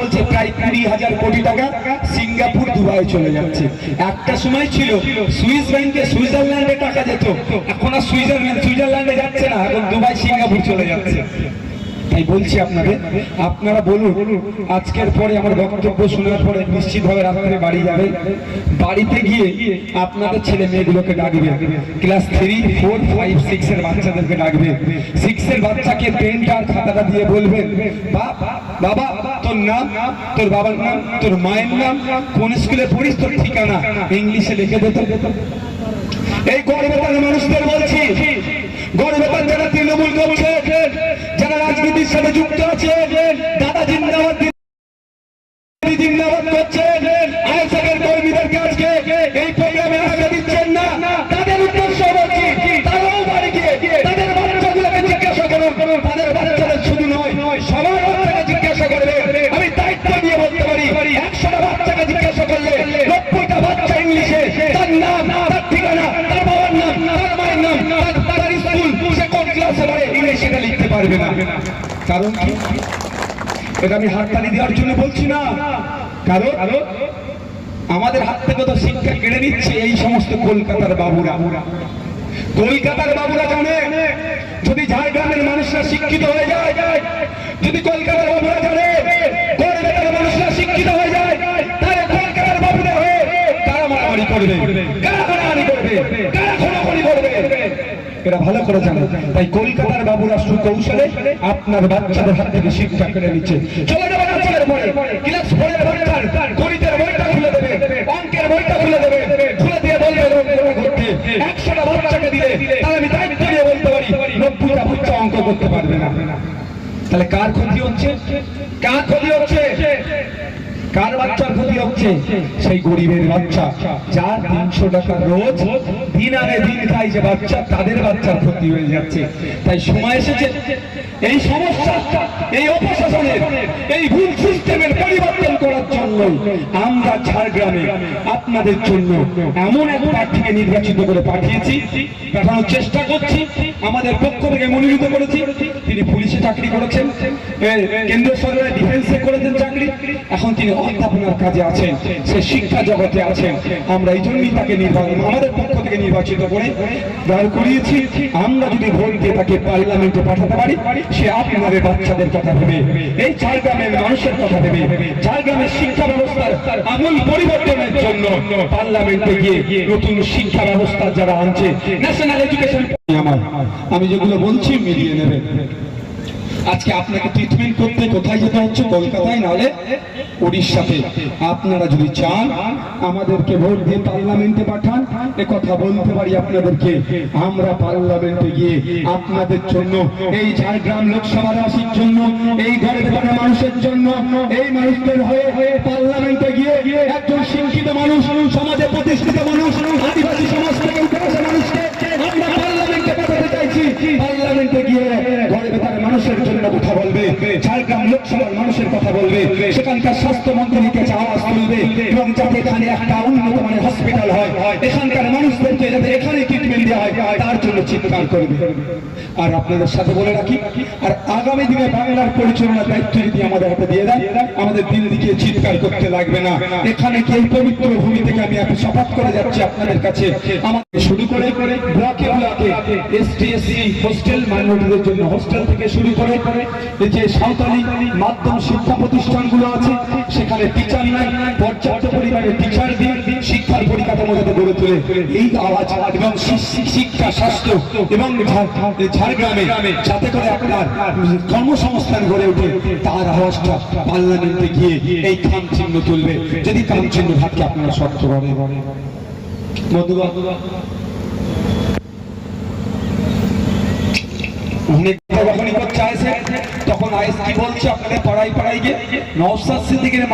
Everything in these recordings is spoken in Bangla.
বলছে, প্রায় হাজার কোটি টাকা সিঙ্গাপুর চলে যাচ্ছে। একটা সময় ছিল সুইজারল্যান্ডে টাকা যেত। এখন আর সুইজারল্যান্ড সুইজারল্যান্ডে যাচ্ছে না, এখন দুবাই, সিঙ্গাপুর চলে যাচ্ছে। তাই বলছি আপনাদের, আপনারা বলুন, আজকের পরে আমার বক্তব্য শোনার পরে নিশ্চিতভাবে রাত্রে বাড়ি যাবে। বাড়িতে গিয়ে আপনাদের ছেলে মেয়েগুলোকে ডাকবে। Class three, four, five, six এর বাচ্চাদেরকে ডাকবে। সিক্স এর বাচ্চাকে পেনটা আর খাতাটা দিয়ে বলবেন বাবা, তোর নাম, তোর বাবার নাম, তোর মায়ের নাম, কোন স্কুলে পড়িস, তোর ঠিকানা? ইংলিশে লিখে দিত। এই গড়বেতার মানুষদের বলছি গড়বেতার যারা তৃণমূল করছে, যারা রাজনীতির সাথে যুক্ত আছে, দাদা জিন্দাবাদ কারণ এটা আমি হাততালি দেওয়ার জন্য বলছি না। কারণ আমাদের হাত থেকে তো শিক্ষা কেড়ে নিচ্ছে এই সমস্ত কলকাতার বাবুরা। কলকাতার বাবুরা জানে, যদি ঝাড়গ্রামের মানুষরা শিক্ষিত হয়ে যায়, যদি কলকাতার বাবুরা জানে, কলকাতার মানুষরা শিক্ষিত হয়ে যায়, তাহলে কলকাতার বাবুরা হয়ে কারা মারামারি করবে? কারা মারামারি করবে? কারা খোলাখুলি করবে? এরা ভালো করে জানে। তাই কলকাতার বাবুরা সুকৌশলে আপনার বাচ্চাদের হাত থেকে শিক্ষা কেড়ে নিচ্ছে। অঙ্ক করতে পারবে না। তাহলে কার ক্ষতি হচ্ছে? কার ক্ষতি হচ্ছে? কার বাচ্চার ক্ষতি হচ্ছে? সেই গরিবের বাচ্চা যার তিনশো টাকা রোজ দিন আনে দিন খাই যে বাচ্চা তাদের বাচ্চার ক্ষতি হয়ে যাচ্ছে। তাই সময় এসেছে। এই সমস্যা এই অপশাসনের এই ভুল সিস্টেমের পরিবর্তন করার জন্য আমরা ঝাড়গ্রামে আপনাদের জন্য এমন এক প্রার্থীকে নির্বাচিত করে পাঠিয়েছি। পাঠানোর চেষ্টা করছি। আমাদের পক্ষ থেকে মনোনীত করেছি। তিনি পুলিশে চাকরি করেছেন। এ, কেন্দ্রীয় সরকারের ডিফেন্সে করেছেন চাকরি। এখন তিনি অধ্যাপনার কাজে আছেন, সে শিক্ষা জগতে আছেন। আমরা এই জন্যই তাকে নির্বাচন, আমাদের পক্ষ থেকে নির্বাচিত করে দাঁড় করিয়েছি। আমরা যদি ভোট দিয়ে তাকে পার্লামেন্টে পাঠাতে পারি, সে আপনাদের বাচ্চাদের কথা ভেবে, এই ঝাড়গ্রামের মানুষের কথা ভেবে, ঝাড়গ্রামের শিক্ষা ব্যবস্থার আমূল পরিবর্তনের জন্য পার্লামেন্টে গিয়ে নতুন শিক্ষা ব্যবস্থা যারা আনছে ন্যাশনাল এডুকেশন আমি যেগুলো বলছি মিলিয়ে নেবে। আজকে আপনাকে ট্রিটমেন্ট করতে কোথায় যেতে হচ্ছে? কলকাতায়, নাহলে উড়িষ্যাতে। আপনারা যদি চান, আমাদেরকে ভোট দিয়ে পার্লামেন্টে পাঠান। এ কথা বলতে পারি আপনাদেরকে। আমরা পার্লামেন্টে গিয়ে আপনাদের জন্য, এই ঝাড়গ্রাম লোকসভার আসির জন্য, এই গরিব ঘরে মানুষের জন্য, এই মানুষদের হয়ে হয়ে পার্লামেন্টে গিয়ে একজন শিক্ষিত মানুষ, সমাজে প্রতিষ্ঠিত মানুষ সমাজ থেকে উঠে আসা মানুষকে আমরা পার্লামেন্টে পাঠাতে চাইছি পার্লামেন্টে গিয়ে ঘরে ভেতরে মানুষের জন্য কথা বলবে ঝাড়গ্রাম লোকসভার মানুষের কথা বলবে, সেখানকার স্বাস্থ্য মন্ত্রীকে আওয়াজ তুলবে, এবং যাতে এখানে একটা উন্নত মানের হসপিটাল হয়, এখানকার মানুষদেরকে যাতে এখানে ট্রিটমেন্ট দেওয়া হয়, তার জন্য চিৎকার করবে। আর আপনাদের সাথে বলে রাখি, আর আগামী দিনে বাংলার পরিচালনার দায়িত্ব যদি আমাদের হাতে দিয়ে দেয় আমাদের দিন দিকে চিৎকার করতে লাগবে না। এখানে কি পবিত্র ভূমি থেকে আমি এখন শপথ করে যাচ্ছি আপনাদের কাছে, আমাদের শুরু করে ব্লকে ব্লকে এসটিএসসি হোস্টেল মাইনরিটিদের জন্য হোস্টেল থেকে শুরু করে যে সাঁওতালি মাধ্যম শিক্ষা প্রতিষ্ঠানগুলো আছে, সেখানে টিচার নাই, পর্যাপ্ত পরিমাণে টিচার দিয়ে শিক্ষার পরিকাঠামো যাতে গড়ে তোলে। এই আওয়াজ। এবং শিক্ষা, স্বাস্থ্য এবং ঝাড়গ্রামে যাতে করে আপনার কর্মসংস্থান গড়ে ওঠে, তার আওয়াজটা পার্লামেন্টে গিয়ে এই খাম চিহ্ন তুলবে। যদি খাম চিহ্ন ভাবকে আপনারা শক্ত করে বন্ধুগণ, অনেক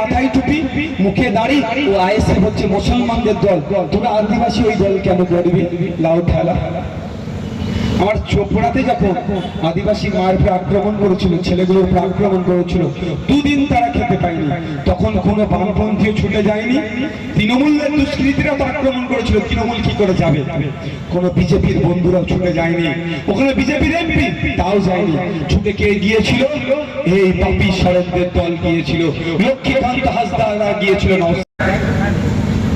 মাথায় টুপি, মুখে দাড়ি হচ্ছে মুসলমানদের দল। তোরা আদিবাসী ওই দল কেন করবি লাউ ঠেলা আমার চোপড়াতে যখন আদিবাসী মায়ের উপর আক্রমণ করেছিল, ছেলেগুলোর উপর আক্রমণ করেছিল, দুদিন তারা খেতে পাইনি তখন কোনো বামপন্থীও ছুটে যায়নি। তৃণমূলের দুষ্কৃতীরা তো আক্রমণ করেছিল। তৃণমূল কি করে যাবে? কোনো বিজেপির বন্ধুরাও ছুটে যায়নি। ওখানে বিজেপির এমপি তাও যায়নি। ছুটে কে গিয়েছিল? এই বাপি শরৎদের দল গিয়েছিল। লক্ষ্মীকান্ত হাসদারা গিয়েছিল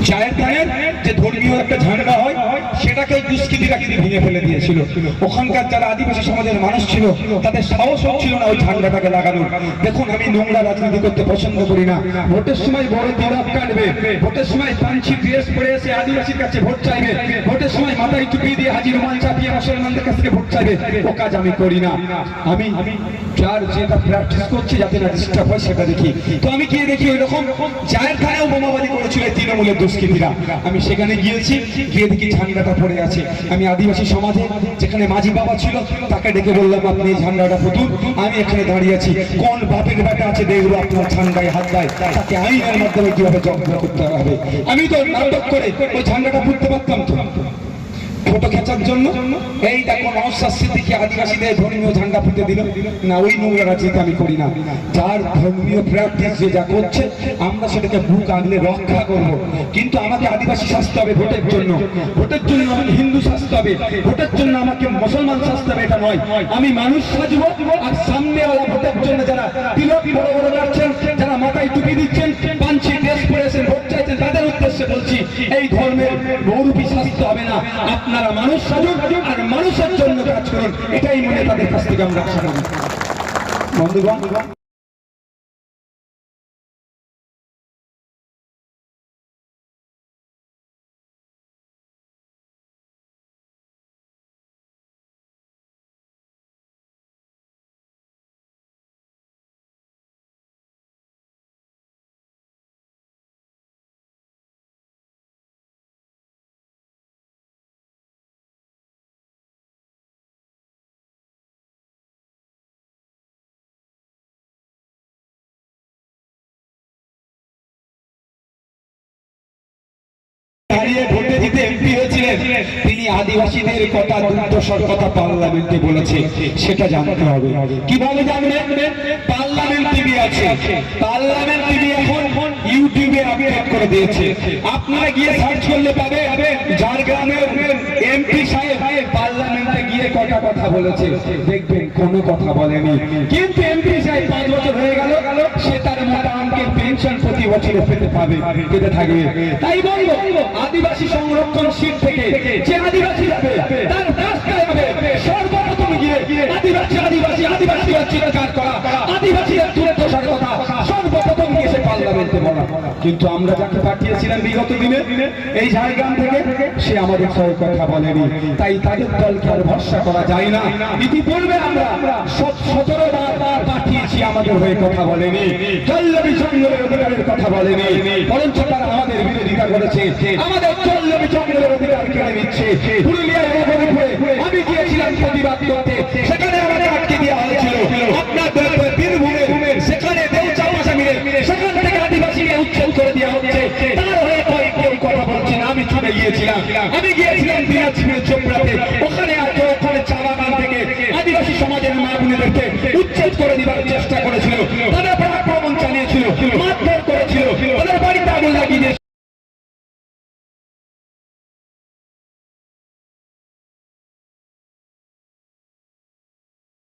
চায়ের গায়ের যে ধর্মীয় একটা ঝান্ডা হয় সেটাকে দুষ্কৃতীরা কিন্তু ভেঙে ফেলে দিয়েছিল। ওখানকার যারা আদিবাসী সমাজের মানুষ ছিল, তাদের সাহস হচ্ছিল না ওই ঝান্ডাটাকে লাগানোর। দেখুন, আমি নোংরা রাজনীতি করতে পছন্দ করি না। ভোটের সময় বড় তিরাপ কাটবে। ভোটের সময় পাঞ্চি ড্রেস পরে এসে আদিবাসীর কাছে ভোট চাইবে। ভোটের সময় মাথায় টুপি দিয়ে হাজির রুমাল চাপিয়ে মুসলমানদের কাছ থেকে ভোট চাইবে। ও কাজ আমি করি না। আমি যার যেটা প্র্যাকটিস করছি, যাতে না ডিস্টার্ব হয়, সেটা দেখি। তো আমি গিয়ে দেখি ওই রকম জায়ের খানেও বোমাবাজি করেছিল তৃণমূলের দুষ্কৃতীরা। আমি সেখানে গিয়েছি, গিয়ে দেখি ঝান্ডাটা পড়ে আছে। আমি আদিবাসী সমাজে যেখানে মাঝি বাবা ছিল, তাকে ডেকে বললাম, আপনি ঝান্ডাটা পুতুন, আমি এখানে দাঁড়িয়ে আছি। কোন বাপের বেটা আছে দেখব আপনার ঝান্ডায়, হাত দেয় তাকে আইনের মাধ্যমে কীভাবে জব্দ করতে হবে? আমি তো নাটক করে ওই ঝান্ডাটা ফুটতে পারতাম তো। ফটো খেঁচার জন্য। এই দেখো নওশাদ সিদ্দিকী আদিবাসীদের ধর্মীয় ঝান্ডা ফুটে দিল। না, ওই নোংরা রাজনীতি আমি করি না। যার ধর্মীয় প্র্যাকটিস যে যা করছে, আমরা সেটাকে বুক আগলে রক্ষা করব। কিন্তু আমাকে আদিবাসী শাস্তে হবে ভোটের জন্য। ভোটের জন্য আমাকে হিন্দু শাস্তে হবে। ভোটের জন্য আমাকে মুসলমান শাস্তে হবে, এটা নয়। আমি মানুষ সাজবো, আর সামনেওয়ালা ভোটের জন্য যারা তিলক বড় বড় যাচ্ছেন যারা মাথায় টুপি দিচ্ছেন, পাঞ্চি, ড্রেস পরেছেন ভোট চাইছেন, তাদের উদ্দেশ্যে বলছি, এই ধর্মের শাস্তি হবে না। আপনারা মানুষ সাজুন আর মানুষের জন্য কাজ করুন। এটাই মনে তাদের কাছ থেকে আমরা আশা করি। বন্ধুগণ এমপি হয়েছিলেন। তিনি আদিবাসীদের কথা, দুর্দশার কথা পার্লামেন্টে বলেছে। সেটা জানতে হবে। কীভাবে জানবেন? পার্লামেন্ট টিভি আছে। পার্লামেন্ট টিভি এখন ইউটিউবে আপলোড করে দিয়েছে। আপনারা গিয়ে সার্চ করলে পাবে ঝাড়গ্রামের এমপি সাহেব পার্লামেন্টে গিয়ে কটা কথা বলেছে। দেখবেন কোনো কথা বলেনি। কিন্তু এমপি সাহেব পাঁচ বছর হয়ে গেল সে তার মোটা অঙ্কের পেনশন প্রতি বছরে পেতে পাবে পেতে থাকবে তাই বলব আদিবাসী সংরক্ষণ সিট থেকে যে আদিবাসী যাবে তার রাস্তায় যাবে সর্বপ্রথম গিয়ে আদিবাসী আদিবাসী আদিবাসী চিৎকার করা কিন্তু আমরা যাকে পাঠিয়েছিলাম বিগত দিনে, এই ঝাড়গ্রাম থেকে, সে আমাদের সঙ্গে কথা বলেনি। তাই তাদের দলকে আর ভরসা করা যায় না। ইতিপূর্বে আমরা সতেরো বার পাঠিয়েছি আমাদের হয়ে কথা বলেনি। চল্লবি জঙ্গলের অধিকারের কথা বলেনি। বরঞ্চ তারা আমাদের বিরোধিতা করেছে। আমাদের চল্লবি জঙ্গলের অধিকার কেড়ে নিচ্ছে। পুরুলিয়ার আমি গিয়েছিলাম প্রতিবাদ করতে। গিয়েছিলাম। আমি গিয়েছিলাম দিনাজপুরের চোপড়াতে। ওখানে আর কেউ ওখানে চা বাগান থেকে আদিবাসী সমাজের মা বোনেদেরকে উচ্ছেদ করে দিবার